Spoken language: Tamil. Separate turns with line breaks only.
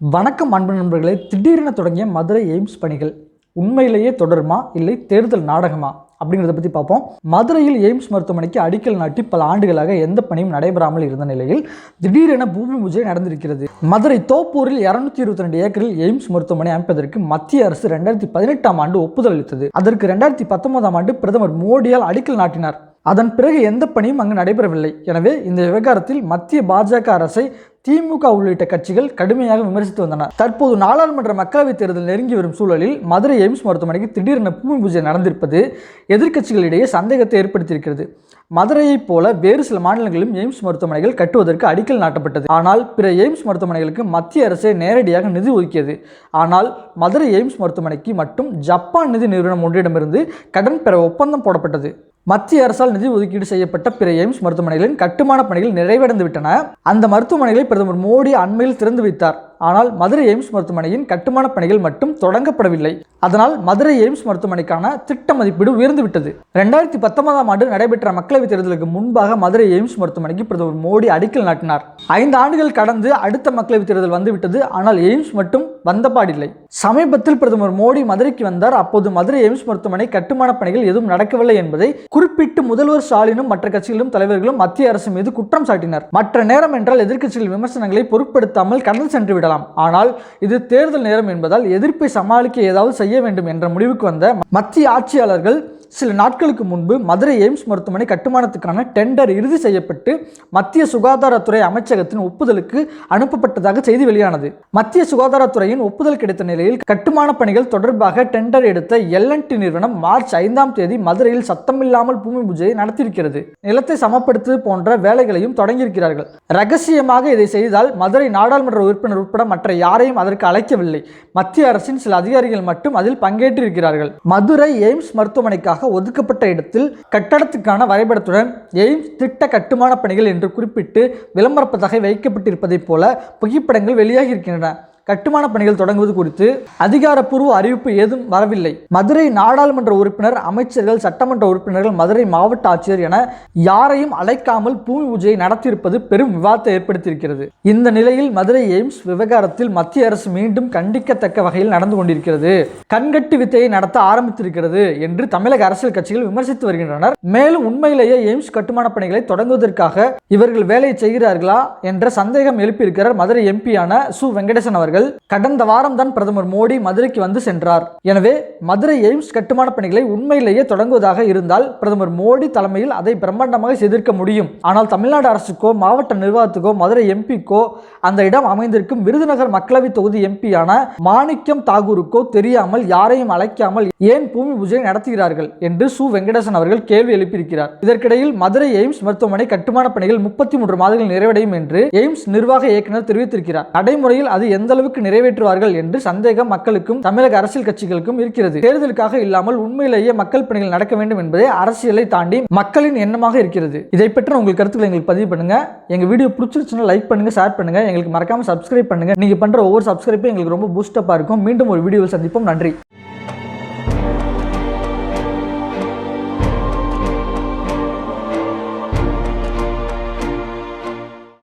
வணக்கம் அன்பு நண்பர்களே திடீரென தொடங்கிய மதுரை எய்ம்ஸ் பணிகள் உண்மையிலேயே தொடருமா இல்லை தேர்தல் நாடகமா அப்படிங்கிறத பற்றி பார்ப்போம். மதுரையில் எய்ம்ஸ் மருத்துவமனைக்கு அடிக்கல் நாட்டி பல ஆண்டுகளாக எந்த பணியும் நடைபெறாமல் இருந்த நிலையில் திடீரென பூமி பூஜை நடந்திருக்கிறது. மதுரை தோப்பூரில் இரநூத்தி இருபத்தி ரெண்டு ஏக்கரில் எய்ம்ஸ் மருத்துவமனை அமைப்பதற்கு மத்திய அரசு ரெண்டாயிரத்தி பதினெட்டாம் ஆண்டு ஒப்புதல் அளித்தது. அதற்கு ரெண்டாயிரத்தி பத்தொன்பதாம் ஆண்டு பிரதமர் மோடியால் அடிக்கல் நாட்டினார். அதன் பிறகு எந்த பணியும் அங்கு நடைபெறவில்லை. எனவே இந்த விவகாரத்தில் மத்திய பாஜக அரசை திமுக உள்ளிட்ட கட்சிகள் கடுமையாக விமர்சித்து வந்தன. தற்போது நாடாளுமன்ற மக்களவைத் தேர்தல் நெருங்கி வரும் சூழலில் மதுரை எய்ம்ஸ் மருத்துவமனைக்கு திடீரென பூமி பூஜை நடந்திருப்பது எதிர்க்கட்சிகளிடையே சந்தேகத்தை ஏற்படுத்தியிருக்கிறது. மதுரையைப் போல வேறு சில மாநிலங்களிலும் எய்ம்ஸ் மருத்துவமனைகள் கட்டுவதற்கு அடிக்கல் நாட்டப்பட்டது. ஆனால் பிற எய்ம்ஸ் மருத்துவமனைகளுக்கு மத்திய அரசே நேரடியாக நிதி ஒதுக்கியது. ஆனால் மதுரை எய்ம்ஸ் மருத்துவமனைக்கு மட்டும் ஜப்பான் நிதி நிறுவனம் ஒன்றிடமிருந்து கடன் பெற ஒப்பந்தம் போடப்பட்டது. மத்திய அரசால் நிதி ஒதுக்கீடு செய்யப்பட்ட பிற எய்ம்ஸ் மருத்துவமனைகளின் கட்டுமான பணிகள் நிறைவடைந்து விட்டன அந்த மருத்துவமனைகளை பிரதமர் மோடி அண்மையில் திறந்து வைத்தார். ஆனால் மதுரை எய்ம்ஸ் மருத்துவமனையின் கட்டுமான பணிகள் மட்டும் தொடங்கப்படவில்லை. அதனால் மதுரை எய்ம்ஸ் மருத்துவமனைக்கான திட்ட மதிப்பீடு உயர்ந்து விட்டது. ரெண்டாயிரத்தி பத்தொன்பதாம் ஆண்டு நடைபெற்ற மக்களவைத் தேர்தலுக்கு முன்பாக மதுரை எய்ம்ஸ் மருத்துவமனைக்கு பிரதமர் மோடி அடிக்கல் நாட்டினார். ஐந்து ஆண்டுகள் கடந்து அடுத்த மக்களவைத் தேர்தல் வந்துவிட்டது ஆனால் எய்ம்ஸ் மட்டும் வந்தபாடில்லை சமீபத்தில் பிரதமர் மோடி மதுரைக்கு வந்தார். அப்போது மதுரை எய்ம்ஸ் மருத்துவமனை கட்டுமான பணிகள் எதுவும் நடக்கவில்லை என்பதை குறிப்பிட்டு முதல்வர் ஸ்டாலினும் மற்ற கட்சிகளும் தலைவர்களும் மத்திய அரசு மீது குற்றம் சாட்டினர். மற்ற நேரம் என்றால் எதிர்க்கட்சிகள் விமர்சனங்களை பொருட்படுத்தாமல் கடந்து சென்று விடலாம் ஆனால் இது தேர்தல் நேரம் என்பதால் எதிர்ப்பை சமாளிக்க ஏதாவது செய்ய வேண்டும் என்ற முடிவுக்கு வந்த மத்திய ஆட்சியாளர்கள் சில நாட்களுக்கு முன்பு மதுரை எய்ம்ஸ் மருத்துவமனை கட்டுமானத்துக்கான டெண்டர் இறுதி செய்யப்பட்டு மத்திய சுகாதாரத்துறை அமைச்சகத்தின் ஒப்புதலுக்கு அனுப்பப்பட்டதாக செய்தி வெளியானது. மத்திய சுகாதாரத்துறையின் ஒப்புதல் கிடைத்த நிலையில் கட்டுமான பணிகள் தொடர்பாக டெண்டர் எடுத்த எல்என்டி நிறுவனம் மார்ச் ஐந்தாம் தேதி மதுரையில் சத்தமில்லாமல் பூமி பூஜையை நடத்தியிருக்கிறது. நிலத்தை சமப்படுத்துவது போன்ற வேலைகளையும் தொடங்கியிருக்கிறார்கள். ரகசியமாக இதை செய்தால் மதுரை நாடாளுமன்ற உறுப்பினர் உட்பட மற்ற யாரையும் அதற்கு அழைக்கவில்லை. மத்திய அரசின் சில அதிகாரிகள் மட்டும் அதில் பங்கேற்றிருக்கிறார்கள். மதுரை எய்ம்ஸ் மருத்துவமனைக்காக ஒதுக்கப்பட்ட இடத்தில் கட்டடத்துக்கான வரைபடத்துடன் எய்ம்ஸ் திட்ட கட்டுமான பணிகள் என்று குறிப்பிட்டு விளம்பரப்பதாக வைக்கப்பட்டிருப்பதைப் போல புகைப்படங்கள் வெளியாகி இருக்கின்றன கட்டுமான பணிகள் தொடங்குவது குறித்து அதிகாரப்பூர்வ அறிவிப்பு ஏதும் வரவில்லை. மதுரை நாடாளுமன்ற உறுப்பினர் அமைச்சர்கள் சட்டமன்ற உறுப்பினர்கள் மதுரை மாவட்ட ஆட்சியர் என யாரையும் அழைக்காமல் பூமி பூஜையை நடத்தியிருப்பது பெரும் விவாதத்தை ஏற்படுத்தியிருக்கிறது. இந்த நிலையில் மதுரை எய்ம்ஸ் விவகாரத்தில் மத்திய அரசு மீண்டும் கண்டிக்கத்தக்க வகையில் நடந்து கொண்டிருக்கிறது. கண்கட்டு வித்தையை நடத்த ஆரம்பித்திருக்கிறது என்று தமிழக அரசியல் கட்சிகள் விமர்சித்து வருகின்றனர். மேலும் உண்மையிலேயே எய்ம்ஸ் கட்டுமான பணிகளை தொடங்குவதற்காக இவர்கள் வேலை செய்கிறார்களா என்ற சந்தேகம் எழுப்பியிருக்கிறார் மதுரை எம்பியான சு. வெங்கடேசன் அவர்கள். கடந்த வாரம் தான் பிரதமர் மோடி மதுரைக்கு வந்து சென்றார். எனவே மதுரை எய்ம்ஸ் கட்டுமான பணிகளை உண்மையிலேயே தொடங்குவதாக இருந்தால் பிரதமர் மோடி தலைமையில் அதை பிரம்மாண்டமாக செய்திருக்க முடியும். ஆனால் தமிழ்நாடு அரசுக்கோ மாவட்ட நிர்வாகத்துக்கோ மதுரை எம்பிக்கோ அந்த இடம் அமைந்திருக்கும் விருதுநகர் மக்களவை தொகுதி எம்பியான மாணிக்கம் தாகூருக்கோ தெரியாமல் யாரையும் அழைக்காமல் ஏன் பூமி பூஜை நடத்துகிறார்கள் என்று சு. வெங்கடேசன் அவர்கள் கேள்வி எழுப்பியிருக்கிறார். இதற்கிடையில் மதுரை எய்ம்ஸ் மருத்துவமனை கட்டுமான பணிகள் முப்பத்தி மூன்று மாதங்கள் நிறைவடையும் என்று எய்ம்ஸ் நிர்வாக இயக்குனர் தெரிவித்திருக்கிறார். நடைமுறையில் அது எந்த அளவுக்கு நிறைவேற்றுவார்கள் என்று சந்தேகம் மக்களுக்கும் தமிழக அரசியல் கட்சிகளுக்கும் இருக்கிறது. தேர்தலுக்காக இல்லாமல் உண்மையிலேயே மக்கள் பணிகள் நடக்க வேண்டும் என்பதே அரசியலை தாண்டி மக்களின் எண்ணமாக இருக்கிறது. இதை பற்றி உங்கள் கருத்துக்களை எங்களுக்கு பதிவு பண்ணுங்க. எங்க வீடியோ பிடிச்சிருச்சுன்னா லைக் பண்ணுங்க ஷேர் பண்ணுங்க. எங்களுக்கு மறக்காம சப்ஸ்கிரைப் பண்ணுங்க. நீங்க பண்ற ஒவ்வொரு சப்ஸ்கிரைப்பும் எங்களுக்கு ரொம்ப பூஸ்டப்பா இருக்கும் மீண்டும் ஒரு வீடியோவில் சந்திப்போம். நன்றி.